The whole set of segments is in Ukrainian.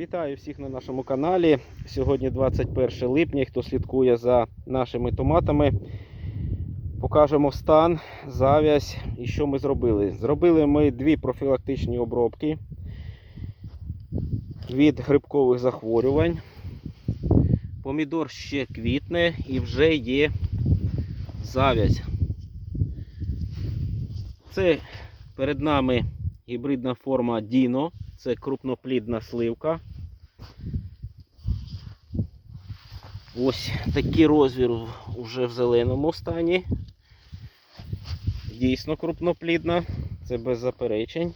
Вітаю всіх на нашому каналі. Сьогодні 21 липня. Хто слідкує за нашими томатами, покажемо стан, зав'язь і що ми зробили. Зробили ми дві профілактичні обробки від грибкових захворювань. Помідор ще квітне і вже є зав'язь. Це перед нами гібридна форма Dino. Це крупноплідна сливка. Ось такий розмір вже в зеленому стані. Дійсно крупноплідна, це без заперечень.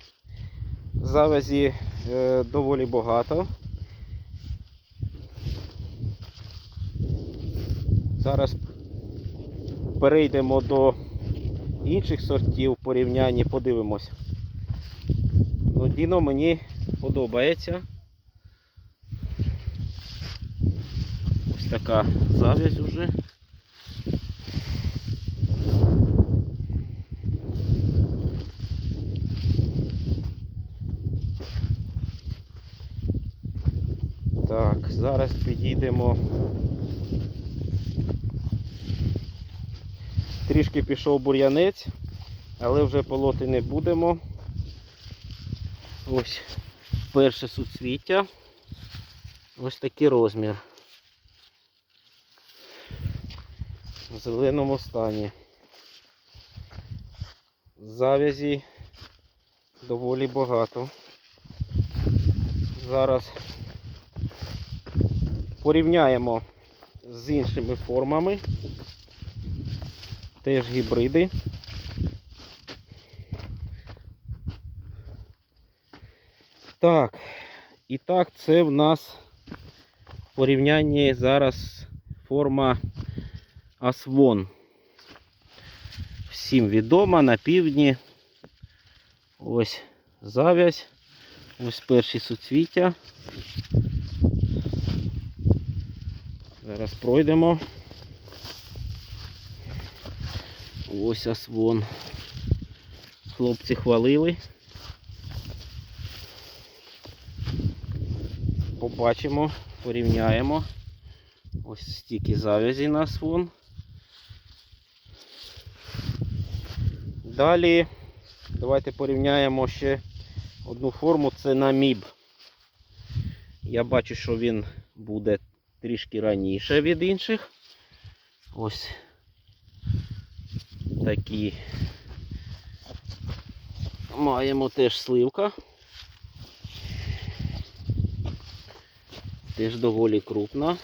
Завязі е, доволі багато. Зараз перейдемо до інших сортів в порівнянні, подивимось. Ну, Діно мені подобається. Така завязь уже. Так, зараз підійдемо. Трішки пішов бур'янець, але вже полоти не будемо. Ось перше суцвіття. Ось такий розмір. В зеленому стані. Завязі доволі багато. Зараз порівняємо з іншими формами. Теж гібриди. Так, і так, це в нас в порівнянні зараз форма Асвон. Всім відома на півдні. Ось завязь. Ось перші суцвіття. Зараз пройдемо. Ось Асвон. Хлопці хвалили. побачимо, порівняємо. Ось стільки завязі нас вон. Далі давайте порівняємо ще одну форму, це наміб. Я бачу, що він буде трішки раніше від інших. Ось такі. Маємо теж сливка. Теж доволі крупна.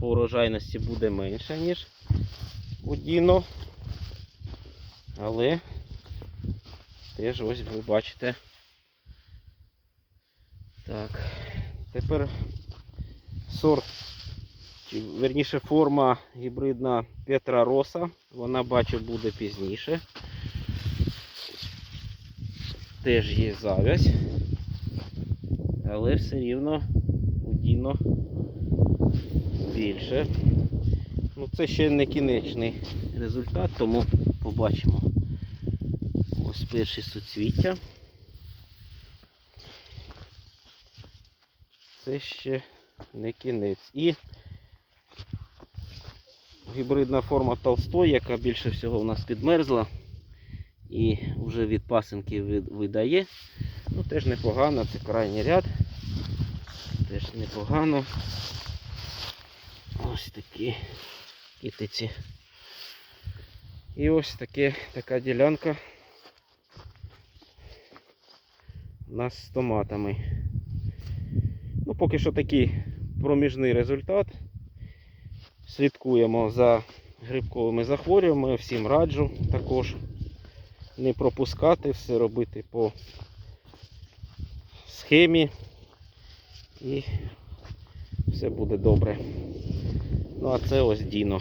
По урожайності буде менше, ніж у Діно. Але теж ось ви бачите. Так, тепер сорт, чи верніше форма гібридна Петра Роса. Вона бачу буде пізніше теж є завязь, але все рівно у Діно більше. Ну це ще не кінечний результат, тому побачимо. Ось перші суцвіття. Це ще не кінець. І гібридна форма Толстой, яка більше всього у нас підмерзла і вже від пасинки видає. Ну теж непогано, це крайній ряд. Теж непогано. Ось такі китиці. І ось таке, така ділянка у нас з томатами. Ну, поки що такий проміжний результат. Слідкуємо за грибковими захворюваннями, всім раджу також не пропускати, все робити по схемі і все буде добре. Ну а це ось Діно.